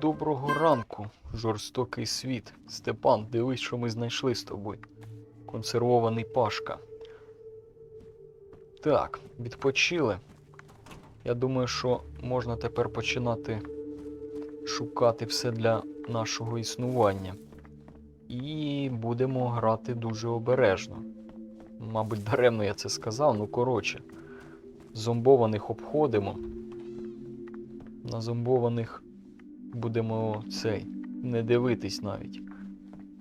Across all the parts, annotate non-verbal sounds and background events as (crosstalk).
Доброго ранку, жорстокий світ. Степан, дивись, що ми знайшли з тобою. Консервований пашка. Так, відпочили. Я думаю, що можна тепер починати шукати все для нашого існування. І будемо грати дуже обережно. Мабуть, даремно я це сказав, ну коротше. Зомбованих обходимо. На зомбованих будемо цей не дивитись навіть.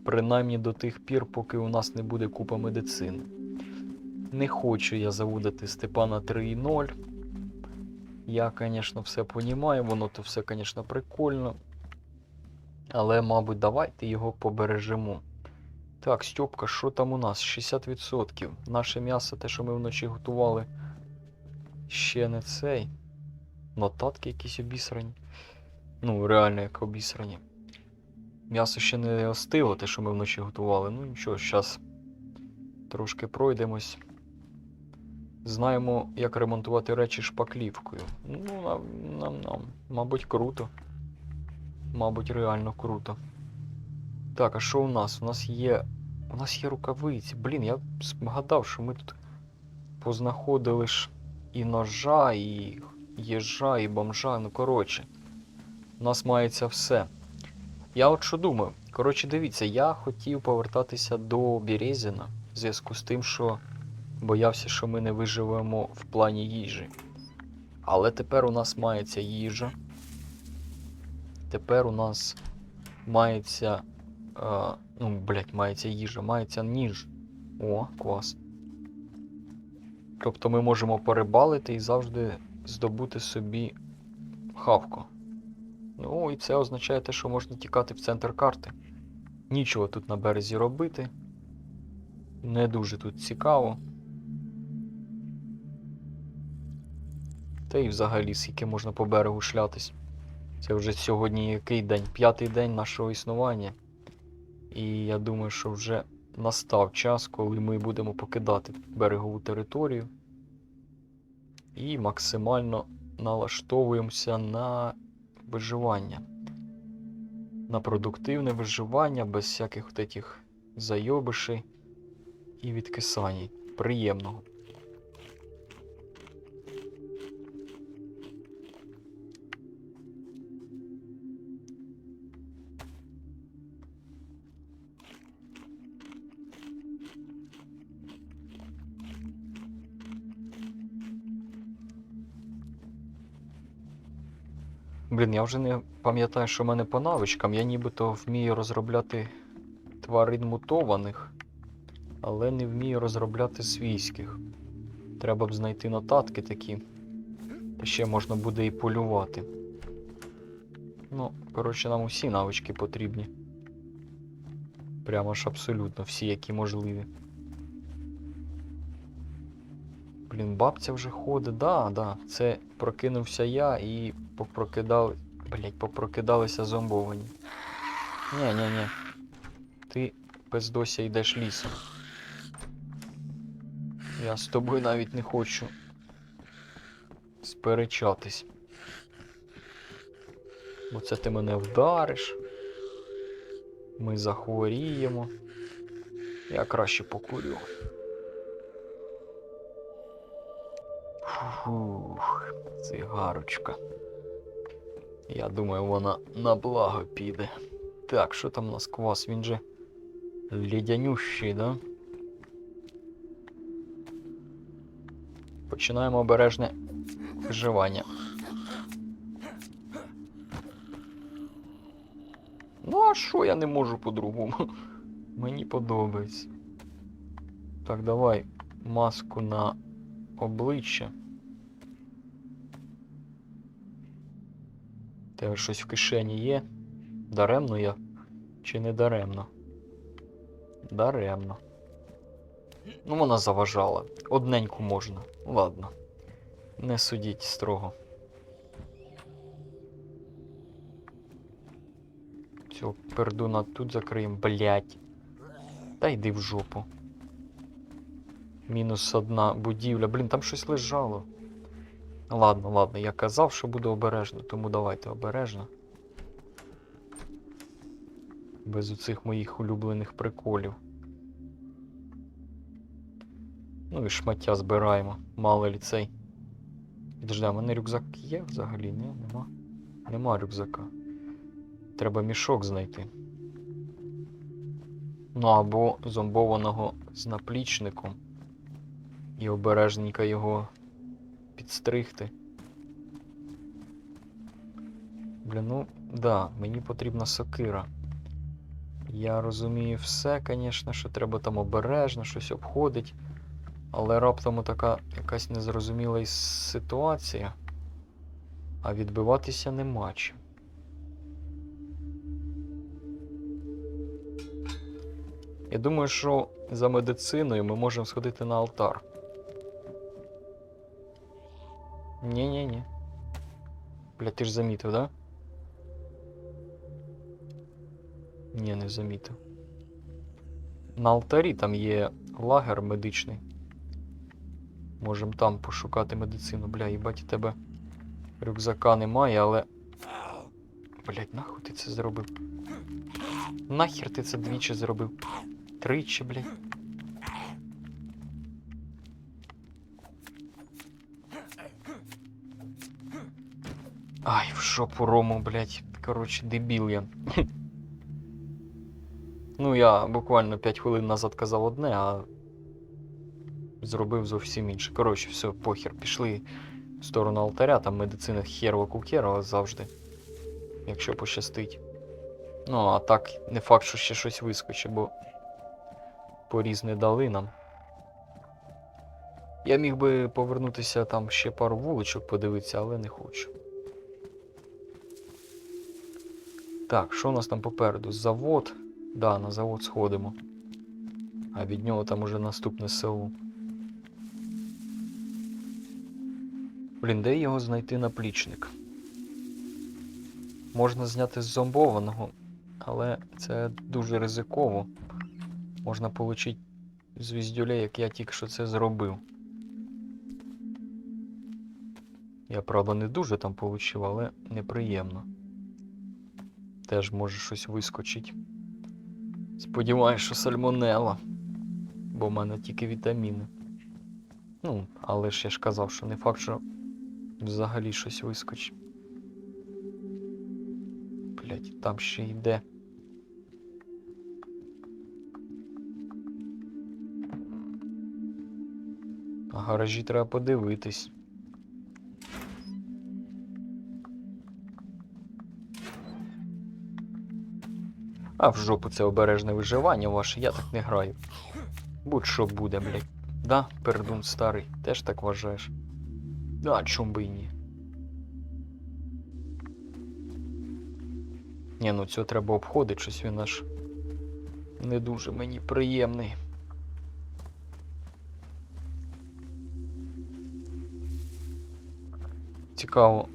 Принаймні до тих пір, поки у нас не буде купа медицини. Не хочу я заводити Степана 3.0. Я, звісно, все понімаю, воно то все, звісно, прикольно. Але, мабуть, давайте його побережемо. Так, Стьопка, що там у нас? 60%. Наше м'ясо, те, що ми вночі готували, ще не цей. Нотатки якісь обісрані. Ну, реально як обісрані. М'ясо ще не остило, те, що ми вночі готували. Ну нічого, зараз трошки пройдемось. Знаємо, як ремонтувати речі шпаклівкою. Ну, нам, нам. Мабуть, круто. Мабуть, реально круто. Так, а що у нас? У нас є. У нас є рукавиці. Блін, я згадав, що ми тут познаходили ж і ножа, і їжа, і бомжа. Ну, коротше. У нас мається все. Я от що думаю. Коротше, дивіться, я хотів повертатися до Березіна в зв'язку з тим, що боявся, що ми не виживемо в плані їжі. Але тепер у нас мається їжа. Тепер у нас мається. Е, ну, блять, мається їжа, мається ніж. О, клас. Тобто ми можемо перебалити і завжди здобути собі хавку. Ну, і це означає те, що можна тікати в центр карти. Нічого тут на березі робити. Не дуже тут цікаво. Та й взагалі, скільки можна по берегу шлятись. Це вже сьогодні який день? П'ятий день нашого існування. І я думаю, що вже настав час, коли ми будемо покидати берегову територію. І максимально налаштовуємося на виживання. На продуктивне виживання без всяких от этих зайобишей і відкисаній. Приємного. Блін, я вже не пам'ятаю, що в мене по навичкам. Я нібито вмію розробляти тварин мутованих, але не вмію розробляти свійських. Треба б знайти нотатки такі. Та ще можна буде і полювати. Ну, коротше, нам усі навички потрібні. Прямо ж абсолютно всі, які можливі. Блін, бабця вже ходить, да, да. Це прокинувся я і попрокидали. Блять, попрокидалися зомбовані. Ні, ні, ні. Ти пиздося йдеш лісом. Я з тобою навіть не хочу сперечатись. Бо це ти мене вдариш. Ми захворіємо. Я краще покурю. Фух, цигарочка. Я думаю, вона на благо піде. Так, що там у нас квас? Він же лідянющий, да? Починаємо обережне виживання. Ну, а що я не можу по-другому? (laughs) Мені подобається. Так, давай маску на обличчя. Тебе щось в кишені є? Даремно я? Чи не даремно? Даремно. Ну, вона заважала. Одненьку можна. Ладно. Не судіть строго. Цього пердуна тут закриємо, блять. Та йди в жопу. Мінус одна будівля. Блін, там щось лежало. Ладно, ладно, я казав, що буду обережно, тому давайте обережно. Без оцих моїх улюблених приколів. Ну і шмаття збираємо. Мало лі цей. Підожди, а в мене рюкзак є взагалі? Ні, нема. Нема рюкзака. Треба мішок знайти. Ну або зомбованого з наплічником. І обережненько його підстригти. Блін, ну, да, мені потрібна сокира. Я розумію все, звісно, що треба там обережно щось обходить. Але раптом така якась незрозуміла ситуація. А відбиватися нема чим. Я думаю, що за медициною ми можемо сходити на алтар. Ні-ні-ні. Бля, ти ж замітив, да? Ні, не замітив. На алтарі там є лагер медичний. Можем там пошукати медицину. Бля, їбать, у тебе рюкзака немає, але. Блять, нахуй ти це зробив? Нахер ти це двічі зробив? Тричі, блять. Ай, в жопу рому, блять. Короче, дебіл я. (laughs) Ну, я буквально 5 хвилин назад казав одне, а зробив зовсім інше. Коротше, все, похер, пішли в сторону алтаря, там медицина херова кукера завжди. Якщо пощастить. Ну, а так, не факт, що ще щось вискочить, бо поріз не дали нам. Я міг би повернутися там ще пару вуличок подивитися, але не хочу. Так, що у нас там попереду? Завод. Да, на завод сходимо. А від нього там уже наступне село. Блін, де його знайти наплічник? Можна зняти з зомбованого, але це дуже ризиково. Можна отримати звіздюля, як я тільки що це зробив. Я, правда, не дуже там получив, але неприємно. Теж може щось вискочить. Сподіваюсь, що сальмонела. Бо в мене тільки вітаміни. Ну, але ж я ж казав, що не факт, що взагалі щось вискочить. Блять, там ще йде. А гаражі треба подивитись. А в жопу це обережне виживання ваше, я так не граю. Будь-що буде, блядь. Да, пердун старий, теж так вважаєш. Да, чом би і ні. Ні, ну цього треба обходити, щось він аж не дуже мені приємний. Цікаво,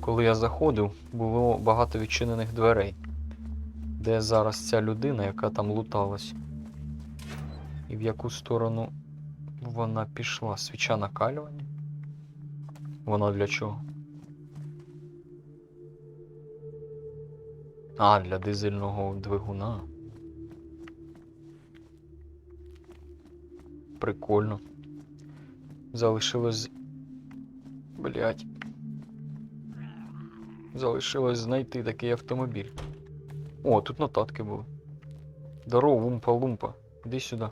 коли я заходив, було багато відчинених дверей. Де зараз ця людина, яка там луталась? І в яку сторону вона пішла? Свіча накалювання? Вона для чого? А, для дизельного двигуна. Прикольно. Залишилось. Блять. Залишилось знайти такий автомобіль. О, тут нотатки були. Здорово, вумпа-лумпа. Іди сюди.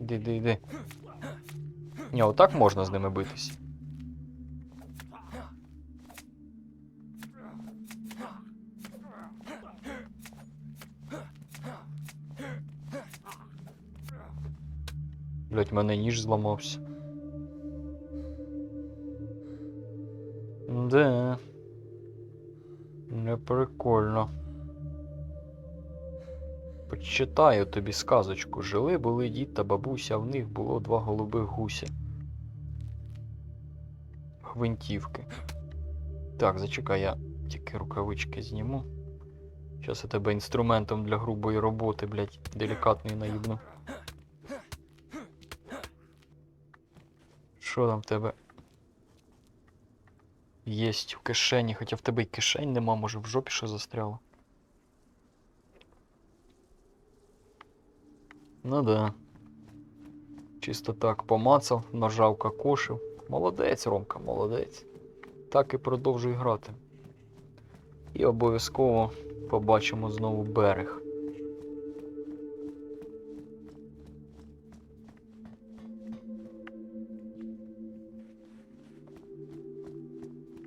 Іди, іди, іди. Ні, отак можна з ними битись. Блять, в мене ніж зламався. Да. Не прикольно. Почитаю тобі сказочку. Жили були дід та бабуся, в них було два голубих гуся. Гвинтівки. Так, зачекай, я тільки рукавички зніму. Щас я тебе інструментом для грубої роботи, блядь, делікатної наїбну. Що там в тебе? Єсть в кишені, хоча в тебе й кишень нема, може в жопі що застряло. Ну да. Чисто так помацав, нажав кокошив. Молодець, Ромка, молодець. Так і продовжуй грати. І обов'язково побачимо знову берег.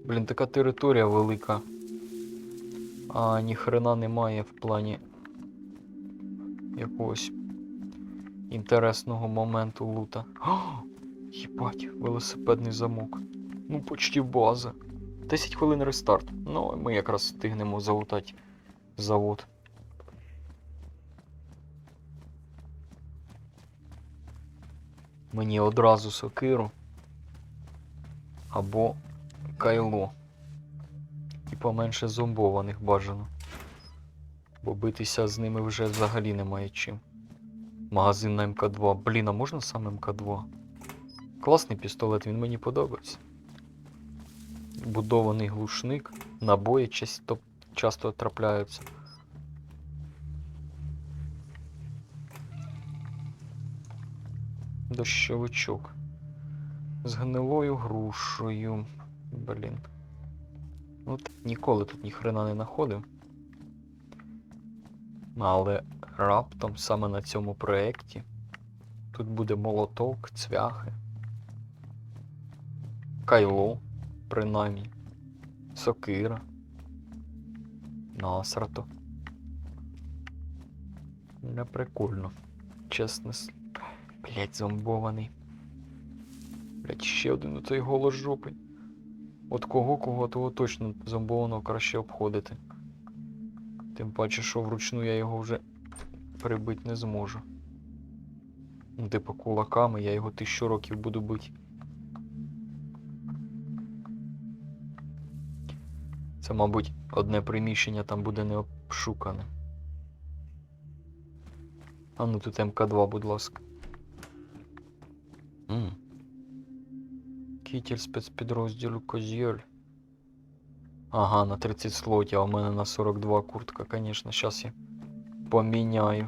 Блін, така територія велика. А ніхрена немає в плані якогось інтересного моменту лута. О, Єбать, велосипедний замок. Ну, почти база. 10 хвилин рестарт. Ну, ми якраз встигнемо залутати завод. Мені одразу сокиру. Або кайло. І поменше зомбованих бажано. Бо битися з ними вже взагалі немає чим. Магазин на МК2. Блін, а можна саме МК2? Класний пістолет, він мені подобається. Будований глушник, набої часто, часто трапляються. Дощовичок. З гнилою грушею. Блін. От ніколи тут ніхрена не знаходив. Але раптом саме на цьому проєкті тут буде молоток, цвяхи, кайло, принаймні, сокира, насрато. Не прикольно. Чесне. Блять, зомбований. Блять, ще один у той голос жопи. От кого, кого, того точно зомбованого краще обходити. Тим паче, що вручну я його вже прибити не зможу. Ну, типу, кулаками я його тисячу років буду бити. Це, мабуть, одне приміщення там буде не обшукане. А ну тут МК2, будь ласка. Кітель спецпідрозділу Козєль. Ага, на 30 слотів, а в мене на 42 куртка, конечно. Щас я поміняю.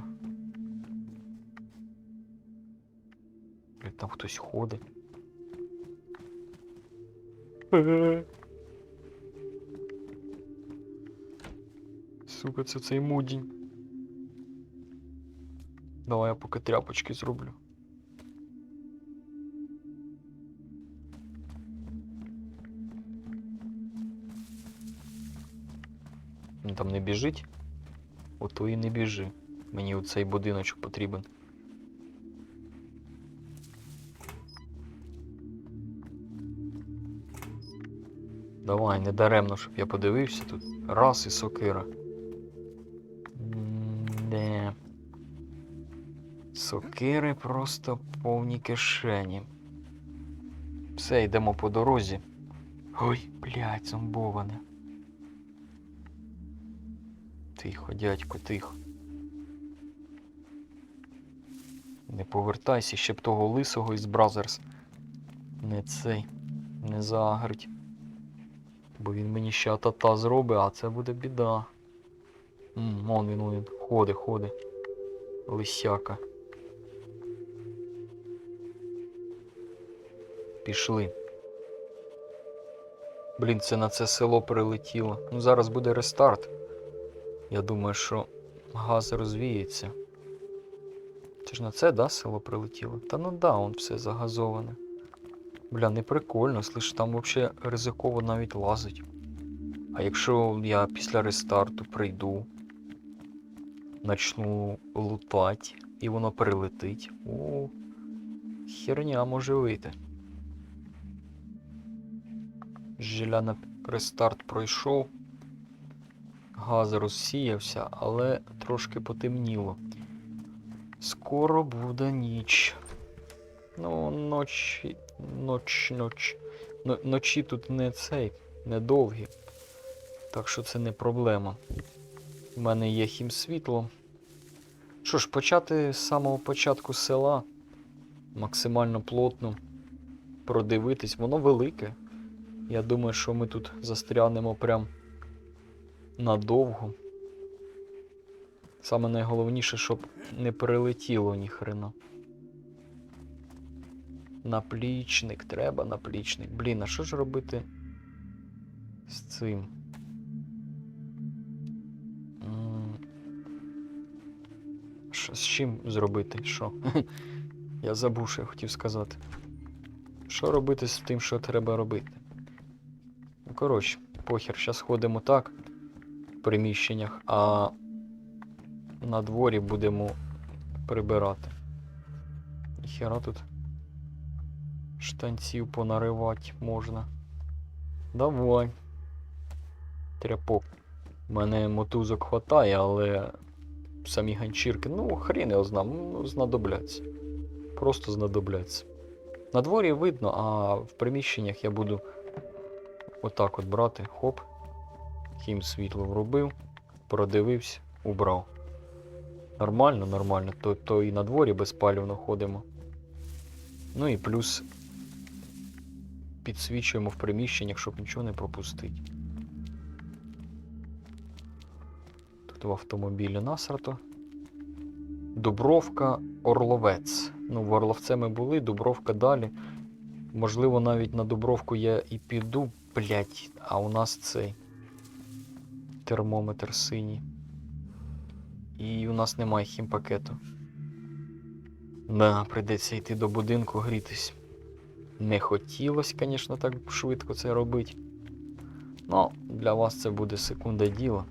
Там хтось ходить. Сука, це цей мудінь. Давай я поки тряпочки зроблю. Там не біжить? Ото і не біжи. Мені у цей будиночок потрібен. Давай, не даремно, щоб я подивився тут. Раз і сокира. Не. Сокири просто повні кишені. Все, йдемо по дорозі. Ой, блядь, зомбоване. Тихо, дядько, тихо. Не повертайся, ще б того лисого із Бразерс. Не цей. Не загрить. Бо він мені ще атата зробить, а це буде біда. М, вон він, він. Ходи, ходи. Лисяка. Пішли. Блін, це на це село прилетіло. Ну зараз буде рестарт. Я думаю, що газ розвіється. Це ж на це, да, село прилетіло? Та ну да, он все загазоване. Бля, не прикольно, слиш, там взагалі ризиково навіть лазить. А якщо я після рестарту прийду, начну лутати, і воно прилетить, о, херня може вийти. Жиля на рестарт пройшов. Газ розсіявся, але трошки потемніло. Скоро буде ніч. Ну, ночі. Ноч, ноч. Ночі тут не цей, не довгі. Так що це не проблема. У мене є хімсвітло. Що ж, почати з самого початку села. Максимально плотно продивитись. Воно велике. Я думаю, що ми тут застрянемо прям надовго. Саме найголовніше, щоб не прилетіло ніхрена. Наплічник, треба наплічник. Блін, а що ж робити з цим? Що, з чим зробити? Що? (laughs) Я забув, що я хотів сказати. Що робити з тим, що треба робити? Ну, коротше, похер, зараз ходимо так приміщеннях, а на дворі будемо прибирати. Ніхера тут штанців понаривати можна. Давай. Тряпок. У мене мотузок хватає, але самі ганчірки, ну, хрін його знам, ну, знадобляться. Просто знадобляться. На дворі видно, а в приміщеннях я буду отак от брати. Хоп. Хім світло врубив, продивився, убрав. Нормально, нормально. То, то і на дворі безпалівно ходимо. Ну і плюс підсвічуємо в приміщеннях, щоб нічого не пропустити. Тут в автомобілі насрато. Дубровка Орловець. Ну, в Орловце ми були, Дубровка далі. Можливо, навіть на Дубровку я і піду, блять, а у нас цей термометр синій. І у нас немає хімпакету. Да, прийдеться йти до будинку грітись. Не хотілося, звісно, так швидко це робити. Ну, для вас це буде секунда діла.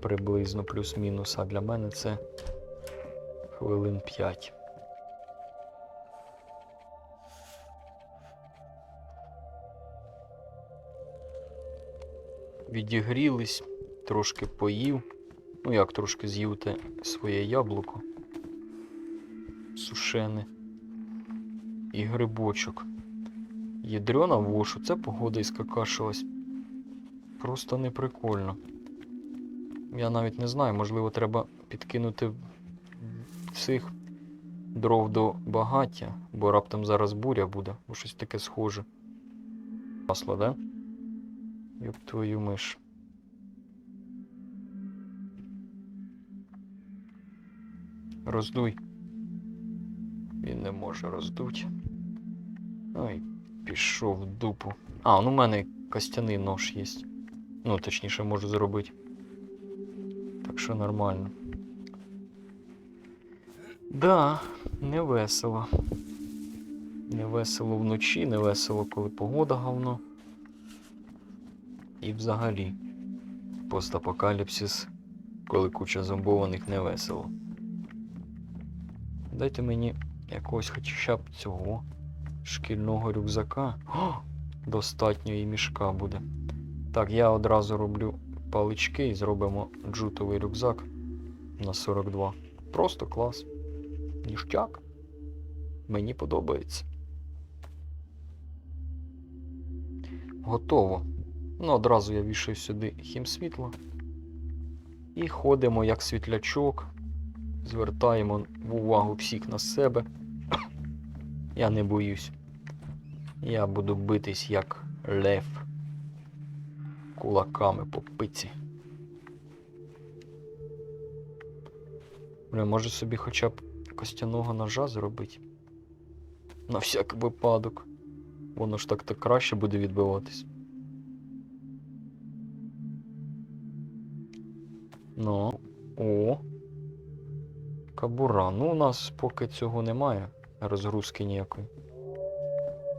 Приблизно плюс-мінус, а для мене це хвилин 5. Відігрілись, трошки поїв. Ну як трошки з'їв те своє яблуко. Сушене. І грибочок. Ядрена вошу, це погода іскакашилась. Просто неприкольно. Я навіть не знаю, можливо, треба підкинути цих дров до багаття, бо раптом зараз буря буде, бо щось таке схоже. Масло, да? Ёб твою миш. Роздуй. Він не може роздуть. Ой, пішов в дупу. А, ну в мене костяний нож є. Ну, точніше, можу зробити. Так що нормально. Да, не весело. Не весело вночі, не весело, коли погода говно. І взагалі. Постапокаліпсис, коли куча зомбованих не весело. Дайте мені якогось хоча б цього шкільного рюкзака. О! Достатньо і мішка буде. Так, я одразу роблю палички і зробимо джутовий рюкзак на 42. Просто клас. Ніштяк. Мені подобається. Готово. Ну, одразу я вішаю сюди хімсвітло. І ходимо як світлячок. Звертаємо увагу всіх на себе. (coughs) Я не боюсь. Я буду битись як лев. Кулаками по пиці. Бля, може собі хоча б костяного ножа зробити? На всяк випадок. Воно ж так-то краще буде відбиватись. Ну. О. Кабура. Ну, у нас поки цього немає. Розгрузки ніякої.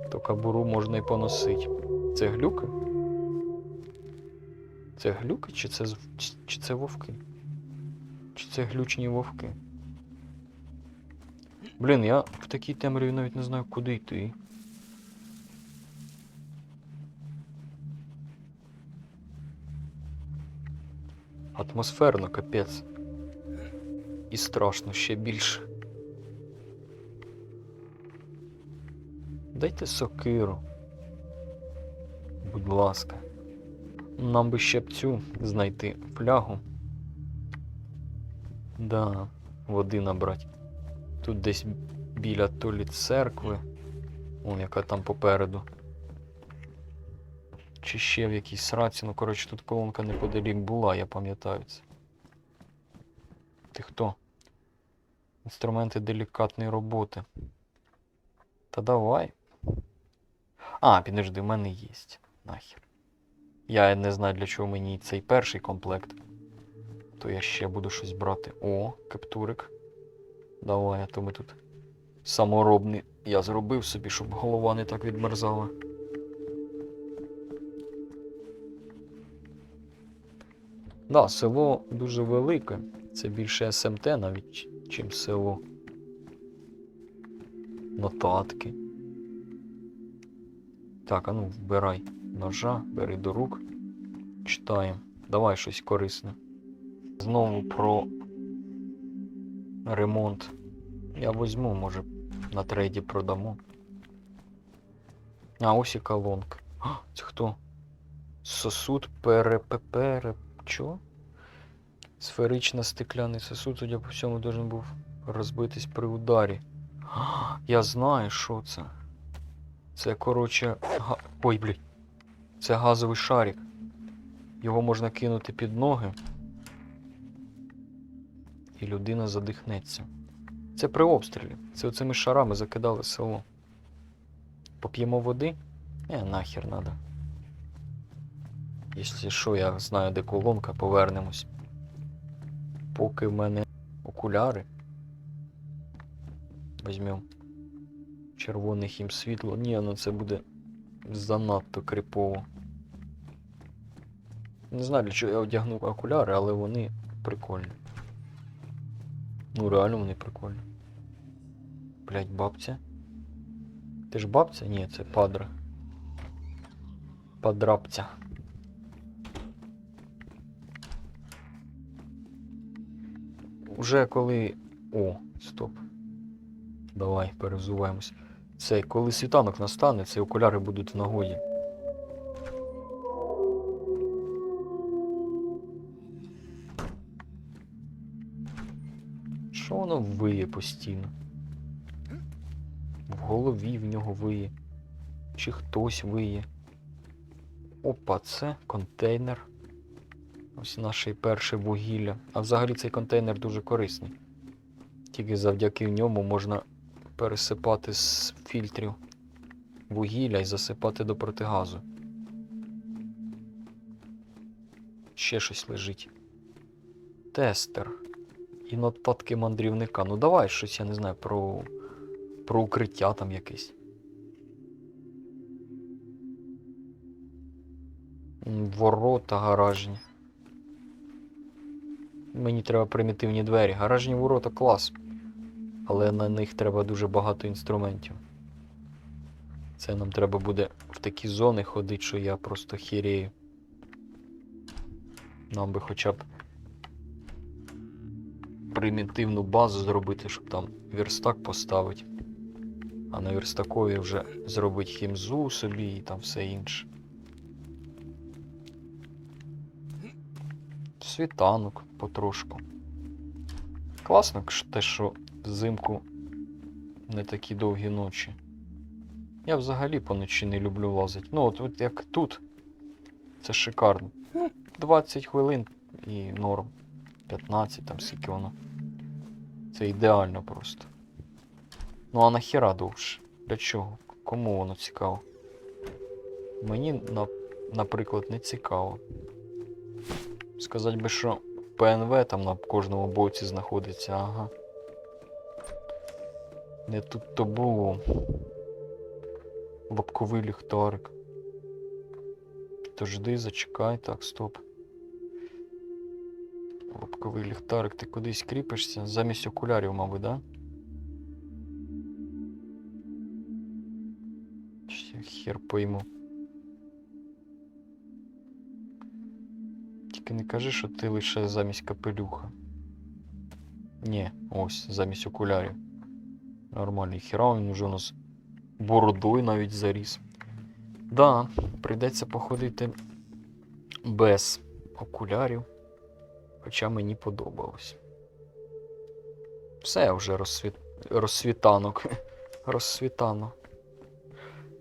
То кабуру можна і поносити. Це глюки? Це глюки, чи це, чи це вовки? Чи це глючні вовки? Блін, я в такій темряві навіть не знаю, куди йти. Атмосферно, капець. І страшно ще більше. Дайте сокиру. Будь ласка. Нам би ще б цю знайти флягу. Да, води набрати. Тут десь біля то церкви. Вон яка там попереду. Чи ще в якійсь сраці. Ну, коротше, тут колонка неподалік була, я пам'ятаю це. Ти хто? Інструменти делікатної роботи. Та давай. А, підожди, в мене є. Нахер. Я не знаю, для чого мені цей перший комплект. То я ще буду щось брати. О, каптурик. Давай, а то ми тут саморобний. Я зробив собі, щоб голова не так відмерзала. Да, село дуже велике. Це більше СМТ навіть, чим село. Нотатки. Так, а ну вбирай ножа, бери до рук. Читаємо. Давай щось корисне. Знову про ремонт. Я візьму, може, на трейді продамо. А, ось і колонка. А, це хто? Сосуд перепепере. Чо? Сферично стекляний сосуд, судя по всьому, должен був розбитись при ударі. Я знаю, що це. Це, коротше. Га... Ой, блядь. Це газовий шарик. Його можна кинути під ноги. І людина задихнеться. Це при обстрілі. Це оцими шарами закидали село. Поп'ємо води? Не, нахер надо. Якщо що, я знаю, де колонка, повернемось. Поки в мене окуляри. Візьмемо. Червоне хім світло. Ні, ну це буде занадто крипово. Не знаю, для чого я одягнув окуляри, але вони прикольні. Ну, реально вони прикольні. Блять, бабця. Ти ж бабця? Ні, це падра. Падрапця. Уже коли. О, стоп. Давай, перевзуваємось. Це коли світанок настане, ці окуляри будуть в нагоді. Що воно виє постійно? В голові в нього виє. Чи хтось виє. Опа, це контейнер. Ось наше перше вугілля. А взагалі цей контейнер дуже корисний. Тільки завдяки ньому можна пересипати з фільтрів вугілля і засипати до протигазу. Ще щось лежить. Тестер. І нотатки мандрівника. Ну давай щось, я не знаю, про. про укриття там якесь. Ворота гаражні. Мені треба примітивні двері. Гаражні ворота клас. Але на них треба дуже багато інструментів. Це нам треба буде в такі зони ходити, що я просто хірію. Нам би хоча б примітивну базу зробити, щоб там верстак поставити. А на верстакові вже зробити хімзу собі і там все інше. Світанок потрошку. Класно те, що взимку не такі довгі ночі. Я взагалі поночі не люблю лазити. Ну, от, от як тут. Це шикарно. Ну, 20 хвилин і норм. 15 там скільки воно. Це ідеально просто. Ну а нахіра довше? Для чого? Кому воно цікаво? Мені, на, наприклад, не цікаво. Сказати би, що ПНВ там на кожному боці знаходиться, ага. Не тут то було. Лобковий ліхтарик. То жди, зачекай, так, стоп. Лобковий ліхтарик, ти кудись кріпишся? Замість окулярів, мабуть, да? Хер пойму. Тільки не кажи, що ти лише замість капелюха. Ні, ось, замість окулярів. Нормальний хіра, він уже у нас бородою навіть заріс. Да, прийдеться походити без окулярів. Хоча мені подобалось. Все вже розсвіт... розсвітанок. (laughs) Розсвітано.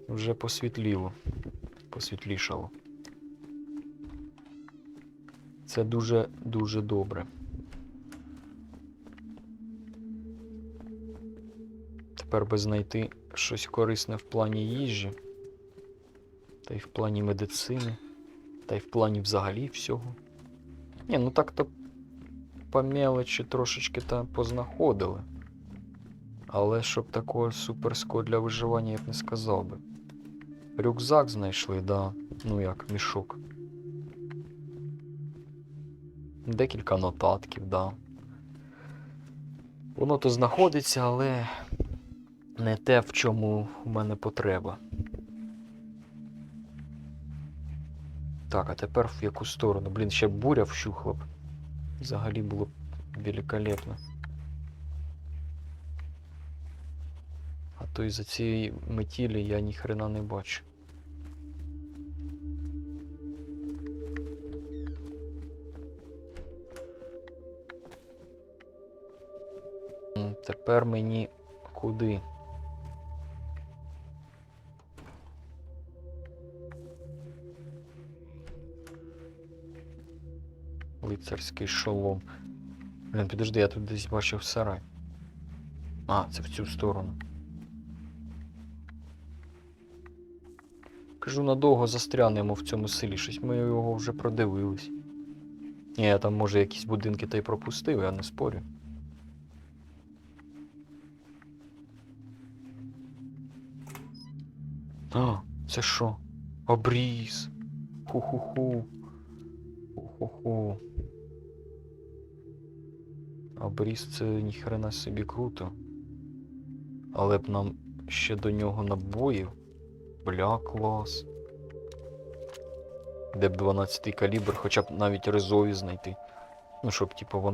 Вже посвітліло. Посвітлішало. Це дуже-дуже добре. Тепер би знайти щось корисне в плані їжі, та й в плані медицини, та й в плані взагалі всього. Ні, ну так-то по мелочі трошечки там познаходили. Але щоб такого суперського для виживання я б не сказав би. Рюкзак знайшли, да. Ну як, мішок. Декілька нотатків, да. Воно то знаходиться, але не те, в чому у мене потреба. Так, а тепер в яку сторону? Блін, ще буря вщухла б. Взагалі було б великолепно. А то із-за цієї метілі я ніхрена не бачу. Тепер мені куди? Лицарський шолом. Блін, підожди, я тут десь бачив сарай. А, це в цю сторону. Кажу, надовго застрянемо в цьому селі, щось ми його вже продивились. Ні, я там може якісь будинки та й пропустив, я не спорю. А, це що? Обріз. Ху-ху-ху. Ху-ху-ху. Обріз це ніхрена собі круто. Але б нам ще до нього набоїв. Бля, клас. Де б 12-й калібр, хоча б навіть резові знайти. Ну, щоб, типу, в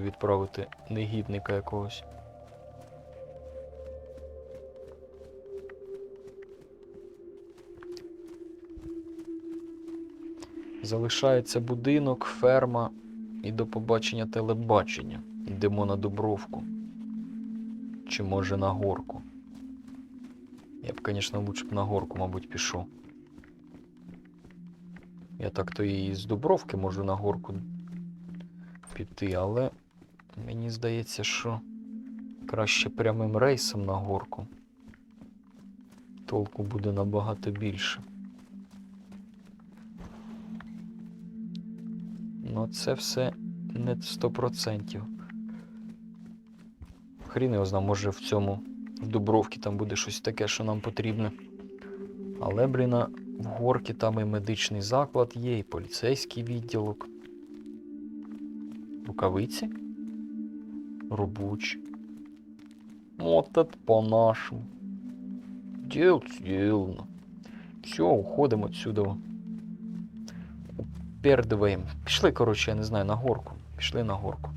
відправити негідника якогось. Залишається будинок, ферма і до побачення телебачення. Йдемо на Дубровку. Чи може на горку. Я б, звісно, лучше б на горку, мабуть, пішов. Я так-то і з Дубровки можу на горку піти, але мені здається, що краще прямим рейсом на горку. Толку буде набагато більше. Це все не 100%. Хрін його зна, може в цьому в Дубровці там буде щось таке, що нам потрібне. Але, бліна, в горки там і медичний заклад є, і поліцейський відділок. Рукавиці? Робочі. Вот это по-нашему. Дел сделано. Все, уходимо отсюда. Передиваємо. Пішли, коротше, я не знаю, на горку. Пішли на горку.